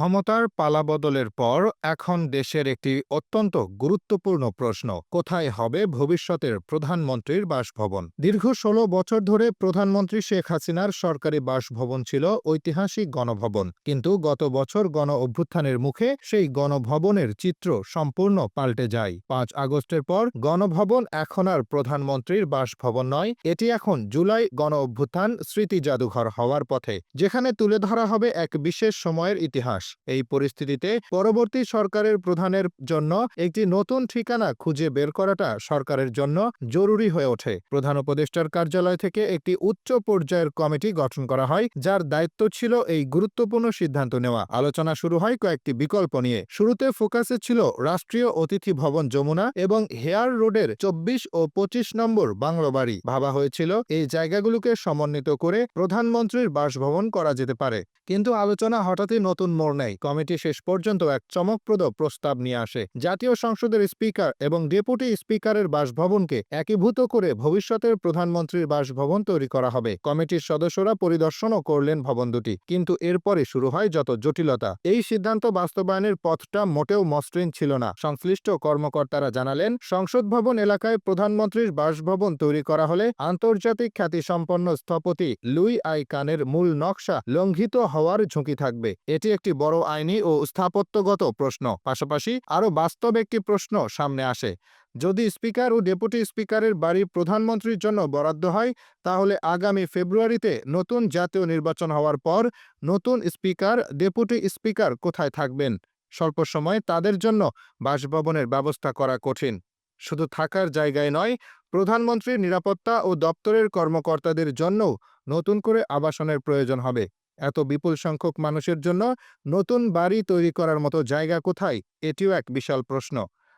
ক্ষমতার পালাবদলের পর এখন দেশের একটি অত্যন্ত গুরুত্বপূর্ণ প্রশ্ন, কোথায় হবে ভবিষ্যতের প্রধানমন্ত্রীর বাসভবন? দীর্ঘ ষোলো বছর ধরে প্রধানমন্ত্রী শেখ হাসিনার সরকারি বাসভবন ছিল ঐতিহাসিক গণভবন, কিন্তু গত বছর গণ অভ্যুত্থানের মুখে সেই গণভবনের চিত্র সম্পূর্ণ পাল্টে যায়। পাঁচ আগস্টের পর গণভবন এখন আর প্রধানমন্ত্রীর বাসভবন নয়, এটি এখন জুলাই গণ অভ্যুত্থান স্মৃতি জাদুঘর হওয়ার পথে, যেখানে তুলে ধরা হবে এক বিশেষ সময়ের ইতিহাস। এই পরিস্থিতিতে পরবর্তী সরকারের প্রধানের জন্য একটি নতুন ঠিকানা খুঁজে বের করাটা সরকারের জন্য জরুরি হয়ে ওঠে। প্রধান উপদেষ্টার কার্যালয় থেকে একটি উচ্চ পর্যায়ের কমিটি গঠন করা হয়, যার দায়িত্ব ছিল এই গুরুত্বপূর্ণ সিদ্ধান্ত নেওয়া। আলোচনা শুরু হয় কয়েকটি বিকল্প নিয়ে। শুরুতে ফোকাসে ছিল রাষ্ট্রীয় অতিথি ভবন যমুনা এবং হেয়ার রোডের চব্বিশ ও পঁচিশ নম্বর বাংলো বাড়ি। ভাবা হয়েছিল এই জায়গাগুলোকে সমন্বিত করে প্রধানমন্ত্রীর বাসভবন করা যেতে পারে। কিন্তু আলোচনা হঠাৎই নতুন মোড় নেয় কমিটি শেষ পর্যন্ত এক চমকপ্রদ প্রস্তাব নিয়ে আসে। জাতীয় সংসদের স্পিকার এবং ডেপুটি স্পিকারের বাসভবনকে একীভূত করে ভবিষ্যতের প্রধানমন্ত্রীর বাসভবন তৈরি করা হবে। কমিটির সদস্যরা পরিদর্শনও করলেন ভবন দুটি। কিন্তু এরপরে শুরু হয় যত জটিলতা। এই সিদ্ধান্ত বাস্তবায়নের পথটা মোটেও মসৃণ ছিল না। সংশ্লিষ্ট কর্মকর্তারা জানালেন, সংসদ ভবন এলাকায় প্রধানমন্ত্রীর বাসভবন তৈরি করা হলে আন্তর্জাতিক খ্যাতিসম্পন্ন স্থপতি লুই আই কানের মূল নকশা লঙ্ঘিত হওয়ার ঝুঁকি থাকবে। এটি একটি বড় আইনি ও স্থাপত্যগত প্রশ্ন, পাশাপাশি আরও বাস্তব একটি প্রশ্ন সামনে আসে। যদি স্পিকার ও ডেপুটি স্পিকারের বাড়ি প্রধানমন্ত্রীর জন্য বরাদ্দ হয়, তাহলে আগামী ফেব্রুয়ারিতে নতুন জাতীয় নির্বাচন হওয়ার পর নতুন স্পিকার, ডেপুটি স্পিকার কোথায় থাকবেন? স্বল্প সময়ে তাদের জন্য বাসভবনের ব্যবস্থা করা কঠিন। শুধু থাকার জায়গায় নয়, প্রধানমন্ত্রীর নিরাপত্তা ও দপ্তরের কর্মকর্তাদের জন্যও নতুন করে আবাসনের প্রয়োজন হবে। এত বিপুল সংখ্যক মানুষের জন্য নতুন বাড়ি তৈরি করার মতো জায়গা কোথায়? এটিও এক বিশাল প্রশ্ন।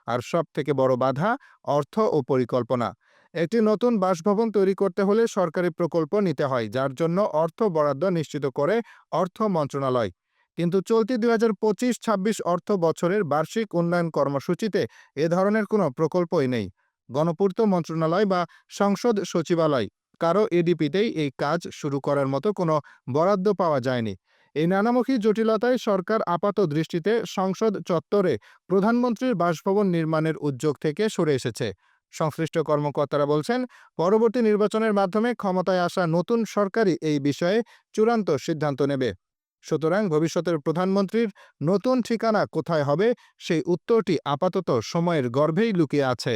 আর সব থেকে বড় বাধা, অর্থ ও পরিকল্পনা। একটি নতুন বাসভবন তৈরি করতে হলে সরকারি প্রকল্প নিতে হয়, যার জন্য অর্থ বরাদ্দ নিশ্চিত করে অর্থ মন্ত্রণালয়। কিন্তু চলতি দুই হাজার পঁচিশ ছাব্বিশ অর্থ বছরের বার্ষিক উন্নয়ন কর্মসূচিতে এ ধরনের কোনো প্রকল্পই নেই। গণপূর্ত মন্ত্রণালয় বা সংসদ সচিবালয়। কারও এডিপিতেই এই কাজ শুরু করার মতো কোনো বরাদ্দ পাওয়া যায়নি। এই নানামুখী জটিলতায় সরকার আপাত দৃষ্টিতে সংসদ চত্বরে প্রধানমন্ত্রীর বাসভবন নির্মাণের উদ্যোগ থেকে সরে এসেছে। সংশ্লিষ্ট কর্মকর্তারা বলছেন, পরবর্তী নির্বাচনের মাধ্যমে ক্ষমতায় আসা নতুন সরকারই এই বিষয়ে চূড়ান্ত সিদ্ধান্ত নেবে। সুতরাং ভবিষ্যতের প্রধানমন্ত্রীর নতুন ঠিকানা কোথায় হবে, সেই উত্তরটি আপাতত সময়ের গর্ভেই লুকিয়ে আছে।